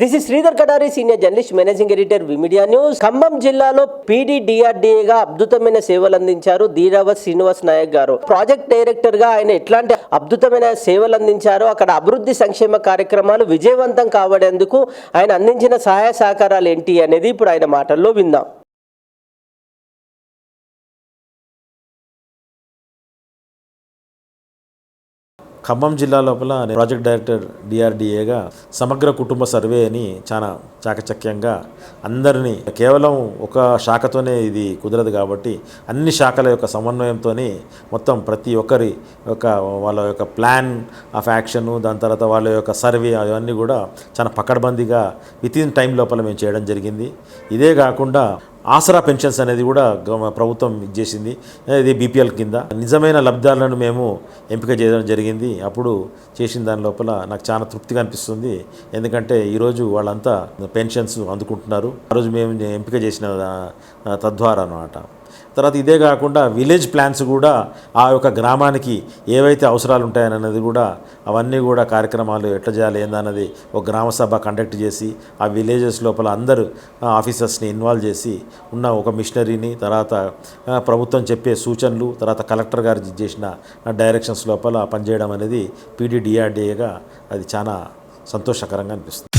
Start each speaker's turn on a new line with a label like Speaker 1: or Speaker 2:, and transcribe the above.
Speaker 1: This is Sridhar Katari senior journalist managing editor V media news Khammam జిల్లాలో పీడీడీఆర్డీఏగా అద్భుతమైన సేవలు అందించారు ధీరావత్ శ్రీనివాస్ నాయక్ గారు. ప్రాజెక్ట్ డైరెక్టర్గా ఆయన ఎట్లాంటి అద్భుతమైన సేవలు అందించారో అక్కడ అభివృద్ధి సంక్షేమ కార్యక్రమాలు విజయవంతం కావడేందుకు ఆయన అందించిన సహాయ సహకారాలు ఏంటి అనేది ఇప్పుడు ఆయన మాటల్లో విందాం.
Speaker 2: ఖమ్మం జిల్లా లోపల ప్రాజెక్ట్ డైరెక్టర్ డిఆర్డిఏగా సమగ్ర కుటుంబ సర్వే అని చాలా చాకచక్యంగా అందరినీ కేవలం ఒక శాఖతోనే ఇది కుదరదు కాబట్టి అన్ని శాఖల యొక్క సమన్వయంతో మొత్తం ప్రతి ఒక్కరి యొక్క వాళ్ళ యొక్క ప్లాన్ ఆఫ్ యాక్షన్ దాని తర్వాత వాళ్ళ యొక్క సర్వే అవన్నీ కూడా చాలా పకడ్బందీగా విత్ ఇన్ టైం లోపల మేము చేయడం జరిగింది. ఇదే కాకుండా ఆసరా పెన్షన్స్ అనేది కూడా ప్రభుత్వం ఇచ్చేసింది. ఇది బీపీఎల్ కింద. నిజమైన లబ్ధాలను మేము ఎంపిక చేయడం జరిగింది. అప్పుడు చేసిన దాని లోపల నాకు చాలా తృప్తిగా అనిపిస్తుంది. ఎందుకంటే ఈరోజు వాళ్ళంతా పెన్షన్స్ అందుకుంటున్నారు. ఆ రోజు మేము ఎంపిక చేసిన తద్వారా అనమాట తర్వాత ఇదే కాకుండా విలేజ్ ప్లాన్స్ కూడా ఆ యొక్క గ్రామానికి ఏవైతే అవసరాలు ఉంటాయనన్నది కూడా అవన్నీ కూడా కార్యక్రమాలు ఎట్లా చేయాలి ఏందన్నది ఒక గ్రామ సభ కండక్ట్ చేసి ఆ విలేజెస్ లోపల అందరు ఆఫీసర్స్ని ఇన్వాల్వ్ చేసి ఉన్న ఒక మిషనరీని తర్వాత ప్రభుత్వం చెప్పే సూచనలు తర్వాత కలెక్టర్ గారు చేసిన డైరెక్షన్స్ లోపల పనిచేయడం అనేది పీడీడీఆర్డీఏగా అది చాలా సంతోషకరంగా అనిపిస్తుంది.